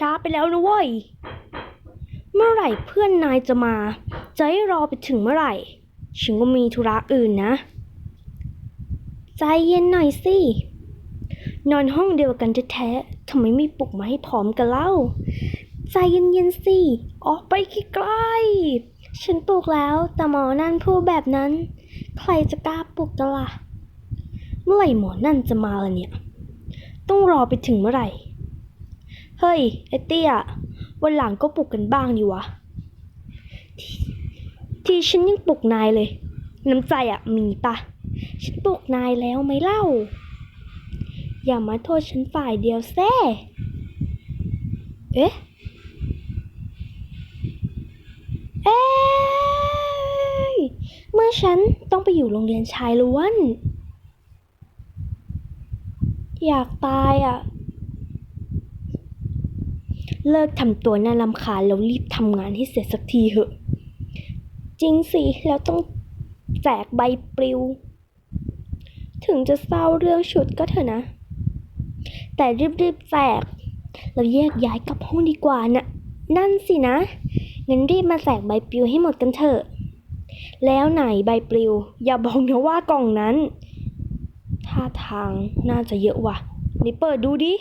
ช้าไปแล้วนะเว้ย เมื่อไหร่เพื่อนนายจะมา จะให้รอไปถึงเมื่อไหร่ ฉันก็มีธุระอื่นนะ ใจเย็นหน่อยสิ นอนห้องเดียวกันแท้ๆทำไมไม่ปลุกมาให้พร้อมกันเล่า ใจเย็นๆสิ ออกไปใกล้ๆฉันปลุกแล้วแต่หมอนั่นพูดแบบนั้น ใครจะกล้าปลุกกันล่ะ เมื่อไหร่หมอนั่นจะมาล่ะเนี่ย ต้องรอไปถึงเมื่อไหร่ เฮ้ย ไอเตี้ย วันหลังก็ปลุกกันบ้างดีวะ ที่ที่ฉันยังปลุกนายเลย น้ำใจอะ่ะมีปะ ฉันปลุกนายแล้วไหมเล่า อย่ามาโทษฉันฝ่ายเดียวแซ่เอ๊ะ เอ๊ะเมื่อฉันต้องไปอยู่โรงเรียนชายล้วน อยากตายอะ เลิกทำตัวน่ารำคาญแล้วรีบทำงานให้เสร็จสักทีเหอะ จริงสิ แล้วต้องแจกใบปลิว ถึงจะเศร้าเรื่องชุดก็เถอะนะ แต่รีบๆแจก เราแยกย้ายกลับห้องดีกว่านะนั่นสินะ งั้นรีบมาแจกใบปลิวให้หมดกันเถอะ แล้วไหนใบปลิว อย่าบอกนะว่ากล่องนั้น ท่าทางน่าจะเยอะว่ะนี่เปิดดูดิ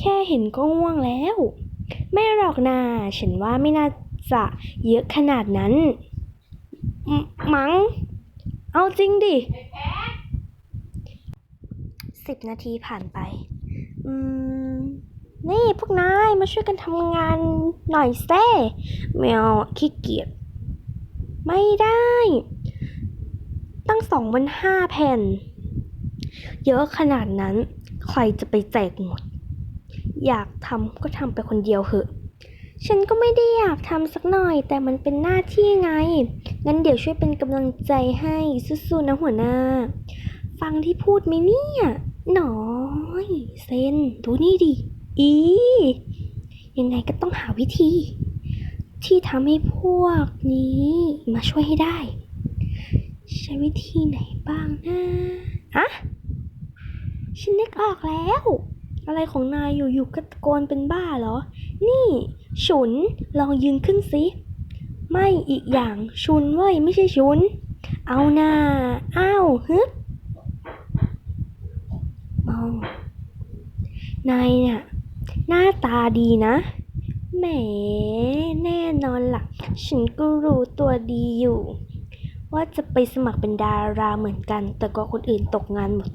แค่เห็นก็ง่วงแล้ว ไม่หรอกนาฉันว่าไม่น่าจะเยอะขนาดนั้นมมัง้ง เอาจริงดิ สิบนาทีผ่านไป อืม นี่พวกนายมาช่วยกันทำงานหน่อยเซ่แมวขี้เกียจ ไม่ได้ ตั้งสองวันห้าแผ่น เยอะขนาดนั้น ใครจะไปแจกหมด อยากทำก็ทำไปคนเดียวเหอะ ฉันก็ไม่ได้อยากทำสักหน่อย แต่มันเป็นหน้าที่ไง งั้นเดี๋ยวช่วยเป็นกำลังใจให้สู้ๆนะหัวหน้า ฟังที่พูดไหมเนี่ย หน้อย เซนดูนี่ดิ อี ยังไงก็ต้องหาวิธี ที่ทำให้พวกนี้มาช่วยให้ได้ ใช้วิธีไหนบ้างนะอะฉันนึกออกแล้ว อะไรของนายอยู่ๆก็ตะโกนเป็นบ้าเหรอ นี่ ฉุน ลองยืนขึ้นสิ ไม่อีกอย่างชุนเว้ยไม่ใช่ชุน เอาหน้าอ้าวฮึบมองนายเนี่ย หน้าตาดีนะแหมแน่นอนล่ะ ฉันก็รู้ตัวดีอยู่ ว่าจะไปสมัครเป็นดาราเหมือนกัน แต่ก็คนอื่นตกงานหมด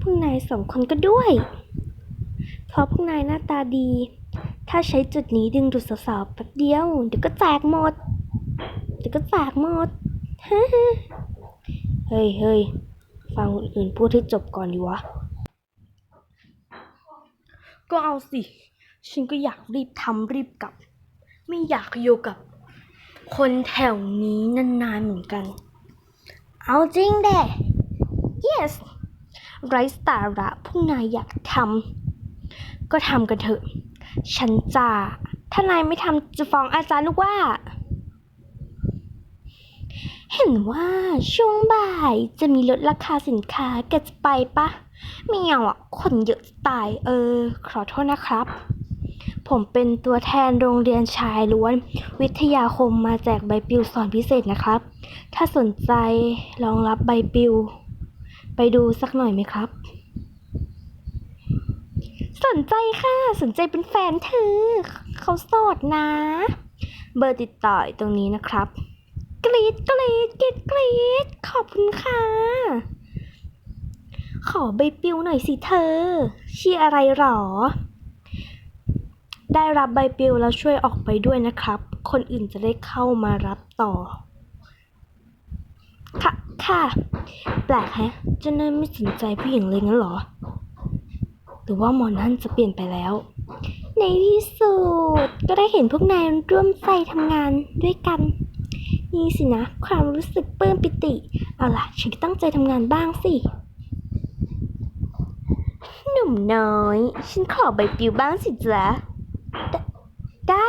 พวกนายสองคนก็ด้วย เพราะพวกนายหน้าตาดี ถ้าใช้จุดนี้ดึงดูดสาวๆแป๊บเดียว เดี๋ยวก็แจกหมด เดี๋ยวก็แจกหมด เฮ้ยเฮ้ยฟังคนอื่นพูดให้จบก่อนดีวะ ก็เอาสิ ฉันก็อยากรีบทำรีบกลับ ไม่อยากอยู่กับ คนแถวนี้นานๆเหมือนกัน เอาจริงเด้ yes ไร้สาระพวกนายอยากทำ ก็ทำกันเถอะ ฉันจะถ้านายไม่ทำจะฟ้องอาจารย์ลูกว่า เห็นว่าช่วงบ่ายจะมีลดราคาสินค้าแกจะไปปะไม่เอาอะ คนเยอะจะตายเออ ขอโทษนะครับ ผมเป็นตัวแทนโรงเรียนชายล้วน วิทยาคมมาแจกใบปลิวสอนพิเศษนะครับ ถ้าสนใจลองรับใบปลิว ไปดูสักหน่อยไหมครับ สนใจค่ะ สนใจเป็นแฟนเธอ เขาโสดนะ เบอร์ติดต่ออยู่ตรงนี้นะครับ กรีดกรีดกรีดกรีดขอบคุณค่ะ ขอใบปลิวหน่อยสิเธอ ชื่ออะไรหรอ ได้รับใบปลิวแล้วช่วยออกไปด้วยนะครับ คนอื่นจะได้เข้ามารับต่อ ค่ะ ค่ะ แปลกแฮะเจะนั่นไม่สนใจผู้หญิงเลยงั้นหรอ หรือว่าหมอนั่นจะเปลี่ยนไปแล้ว ในที่สุดก็ได้เห็นพวกนายร่วมใจทำงานด้วยกัน นี่สินะ ความรู้สึกปลื้มปิติ เอาล่ะ ฉันก็ตั้งใจทำงานบ้างสิ หนุ่มน้อย ฉันขอใบปลิวบ้างสิจ๊ะไดได้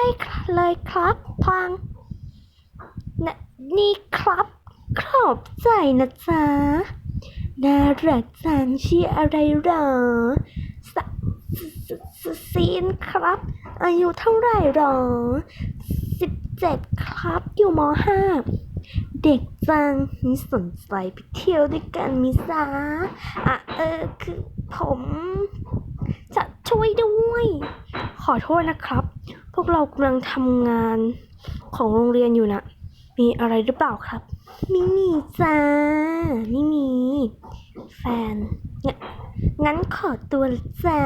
เลยครับพลางนนี่ครับขอบใจนะจ๊ะน่ารักจังชื่ออะไรหรอ จุดซีนครับ อายุเท่าไหร่หรอสิบเจ็ดครับ อยู่มห้าเด็กจังมีสนใจไปเที่ยวด้วยกันมิซาอะเออคือผม จะช่วยด้วย ขอโทษนะครับ พวกเรากำลังทำงานของโรงเรียนอยู่นะ มีอะไรหรือเปล่าครับไม่มีจ้าไม่มี แฟนเนี่ยงั้นขอตัวจ้า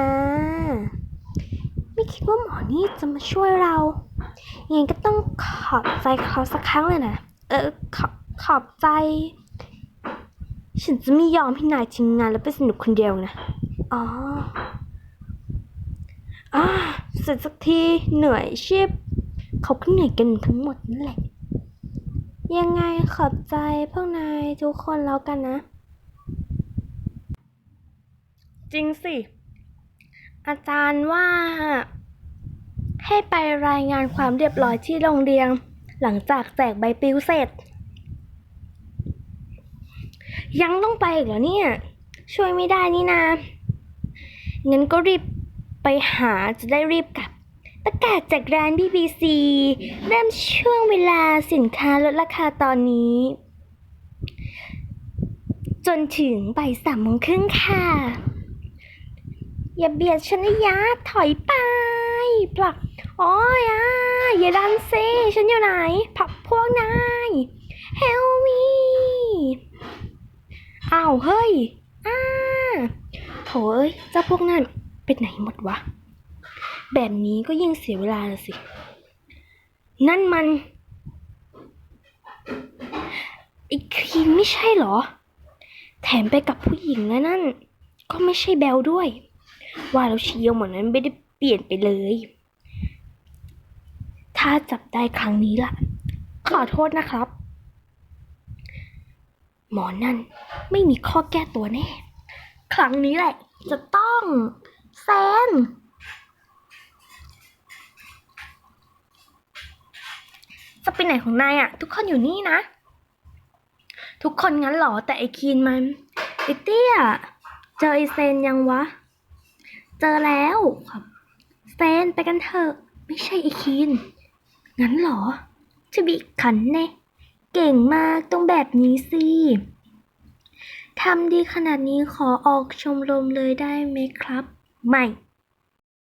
ไม่คิดว่าหมอนี่จะมาช่วยเรายังไงก็ต้องขอบใจเขาสักครั้งเลยนะ เออ ขอบขอบใจ ฉันจะไม่ยอมให้นายทิ้งงานแล้วไปสนุกคนเดียวนะ อ๋ออ่าเสร็จสักทีเหนื่อยชิบเขาก็เหนื่อยกันทั้งหมดนั่นแหละ ยังไงขอบใจพวกนายทุกคนแล้วกันนะ จริงสิ อาจารย์ว่า ให้ไปรายงานความเรียบร้อยที่โรงเรียนหลังจากแจกใบปลิวเสร็จ ยังต้องไปอีกเหรอเนี่ย ช่วยไม่ได้นี่นางั้นก็รีบไปหาจะได้รีบกลับ ประกาศจากร้าน BBC เริ่มช่วงเวลาสินค้าลดราคาตอนนี้ จนถึงบ่ายสามโมงครึ่งค่ะ อย่าเบียดฉันนะยะถอยไปผลักอ้ยอะอย่าดันเซฉันอยู่ไหน ผักพวกนาย Help me อ้าวเฮ้ยอ้าโถเอ้ยเจ้าพวกนั้นเป็นไหนหมดวะ แบบนี้ก็ยิ่งเสียเวลาสิ นั่นมันไอ้ครีมไม่ใช่เหรอ แถมไปกับผู้หญิงนะนั่น ก็ไม่ใช่แบลด้วย ว่าแล้วเชียวเหมือนนั้นไม่ได้เปลี่ยนไปเลย ถ้าจับได้ครั้งนี้ล่ะ ขอโทษนะครับ หมอนั่นไม่มีข้อแก้ตัวแน่ ครั้งนี้แหละ จะต้องแซน จะไปไหนของนายอะทุกคนอยู่นี่นะ ทุกคนงั้นเหรอ แต่ไอคีนมันไอเตี้ย เจอไอเซนยังวะ เจอแล้วครับเซนไปกันเถอะไม่ใช่ไอคีนงั้นเหรอจะบีขันเน่เก่งมากต้องแบบนี้สิทำดีขนาดนี้ขอออกชมรมเลยได้ไหมครับ ไม่